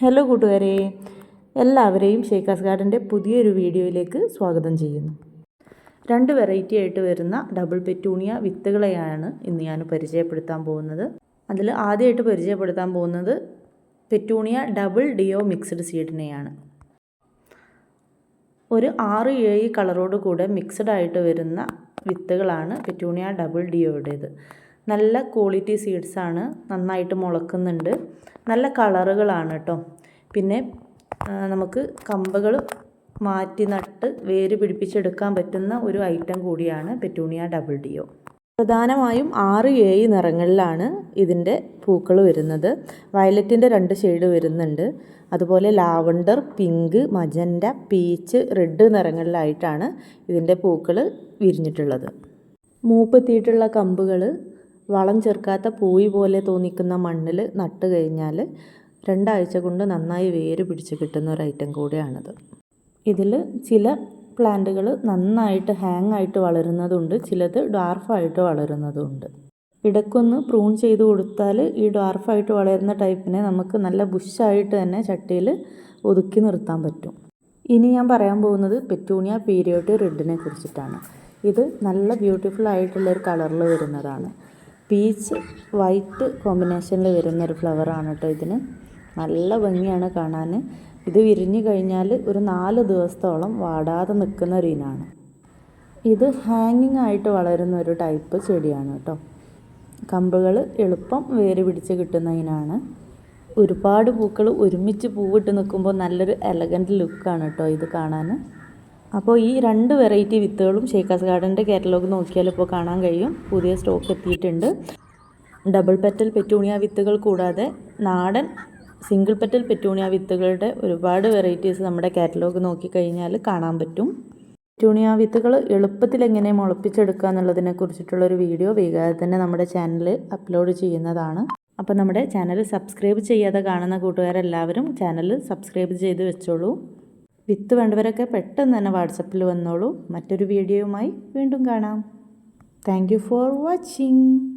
Hello കൂട്ടുകാരെ എല്ലാവരെയും ഷേക്കാസ് ഗാർഡന്റെ പുതിയൊരു വീഡിയോയിലേക്ക് സ്വാഗതം ചെയ്യുന്നു. രണ്ട് വെറൈറ്റി ആയിട്ട് വരുന്ന ഡബിൾ പെറ്റൂണിയ വിത്തുകളെയാണ് ഇന്ന് ഞാൻ പരിചയപ്പെടുത്താൻ പോകുന്നത്. അതിൽ ആദ്യമായിട്ട് പരിചയപ്പെടുത്താൻ പോകുന്നത് പെറ്റൂണിയ ഡബിൾ ഡിയോ മിക്സ്ഡ് സീഡിനെയാണ്. ഒരു ആറ് ഏഴ് കളറോട് കൂടെ മിക്സഡ് ആയിട്ട് വരുന്ന വിത്തുകളാണ് പെറ്റൂണിയ ഡബിൾ ഡിയോയുടേത്. നല്ല ക്വാളിറ്റി സീഡ്സാണ് നന്നായിട്ട് മുളക്കുന്നുണ്ട്. നല്ല കളറുകളാണ് കേട്ടോ പിന്നെ നമുക്ക് കമ്പകൾ മാറ്റി നട്ട് വേര് പിടിപ്പിച്ചെടുക്കാൻ പറ്റുന്ന ഒരു ഐറ്റം കൂടിയാണ് പെറ്റൂണിയ ഡബിൾ ഡിയോ പ്രധാനമായും ആറ് ഏഴ് നിറങ്ങളിലാണ് ഇതിന്റെ പൂക്കൾ വരുന്നത്. വയലറ്റിന്റെ രണ്ട് ഷെയ്ഡ് വരുന്നുണ്ട്. അതുപോലെ lavender pink magenta peach red നിറങ്ങളിലായിട്ടാണ് ഇതിന്റെ പൂക്കൾ വിരിഞ്ഞിട്ടുള്ളത്. മൂപ്പെത്തിയിട്ടുള്ള കമ്പുകൾ വളം ചേർക്കാത്ത പൂയി പോലെ തോന്നിക്കുന്ന മണ്ണിൽ നട്ട് കഴിഞ്ഞാൽ രണ്ടാഴ്ച കൊണ്ട് നന്നായി വേര് പിടിച്ച് കിട്ടുന്ന ഒരു ഐറ്റം കൂടിയാണിത്. ഇതിൽ ചില പ്ലാന്റുകൾ നന്നായിട്ട് ഹാങ് ആയിട്ട് വളരുന്നതുണ്ട് ചിലത് ഡാർഫായിട്ട് വളരുന്നതുണ്ട്. ഇടയ്ക്കൊന്ന് പ്രൂൺ ചെയ്ത് കൊടുത്താൽ ഈ ഡാർഫായിട്ട് വളരുന്ന ടൈപ്പിനെ നമുക്ക് നല്ല ബുഷായിട്ട് തന്നെ ചട്ടിയിൽ ഒതുക്കി നിർത്താൻ പറ്റും. ഇനി ഞാൻ പറയാൻ പോകുന്നത് പെറ്റൂണിയ പീരിയോട്ടി റെഡിനെ കുറിച്ചിട്ടാണ്. ഇത് നല്ല ബ്യൂട്ടിഫുൾ ആയിട്ടുള്ള ഒരു കളറിൽ വരുന്നതാണ്. പീച്ച് വൈറ്റ് കോമ്പിനേഷനിൽ വരുന്നൊരു ഫ്ലവറാണ് കേട്ടോ ഇതിന്. നല്ല ഭംഗിയാണ് കാണാൻ ഇത് വിരിഞ്ഞു കഴിഞ്ഞാൽ ഒരു നാല് ദിവസത്തോളം വാടാതെ നിൽക്കുന്ന ഒരു ഇനാണ്. ഇത് ഹാങ്ങിങ് ആയിട്ട് വളരുന്ന ഒരു ടൈപ്പ് ചെടിയാണ് കേട്ടോ. കമ്പുകൾ എളുപ്പം വേര് പിടിച്ച് കിട്ടുന്ന ഇനാണ്. ഒരുപാട് പൂക്കൾ ഒരുമിച്ച് പൂവിട്ട് നിൽക്കുമ്പോൾ നല്ലൊരു എലഗന്റ് ലുക്കാണ് കേട്ടോ ഇത് കാണാൻ അപ്പോൾ ഈ രണ്ട് വെറൈറ്റി വിത്തുകളും ഷേക്കാസ് ഗാർഡന്റെ കാറ്റലോഗ് നോക്കിയാൽ ഇപ്പോൾ കാണാൻ കഴിയും. പുതിയ സ്റ്റോക്ക് എത്തിയിട്ടുണ്ട്. ഡബിൾ പെറ്റൽ പെറ്റൂണിയ വിത്തുകൾ കൂടാതെ നാടൻ സിംഗിൾ പെറ്റൽ പെറ്റൂണിയ വിത്തുകളുടെ ഒരുപാട് വെറൈറ്റീസ് നമ്മുടെ കാറ്റലോഗ് നോക്കിക്കഴിഞ്ഞാൽ കാണാൻ പറ്റും. പെറ്റൂണിയ വിത്തുകൾ എളുപ്പത്തിൽ എങ്ങനെ മുളപ്പിച്ചെടുക്കുക എന്നുള്ളതിനെ കുറിച്ചിട്ടുള്ളൊരു വീഡിയോ വൈകാതെ തന്നെ നമ്മുടെ ചാനലിൽ അപ്ലോഡ് ചെയ്യുന്നതാണ്. അപ്പോൾ നമ്മുടെ ചാനൽ സബ്സ്ക്രൈബ് ചെയ്യാതെ കാണുന്ന കൂട്ടുകാരെല്ലാവരും ചാനൽ സബ്സ്ക്രൈബ് ചെയ്ത് വെച്ചോളൂ. വിത്ത് വേണ്ടവരൊക്കെ പെട്ടെന്ന് തന്നെ വാട്സപ്പിൽ വന്നോളൂ. മറ്റൊരു വീഡിയോയുമായി വീണ്ടും കാണാം. Thank for watching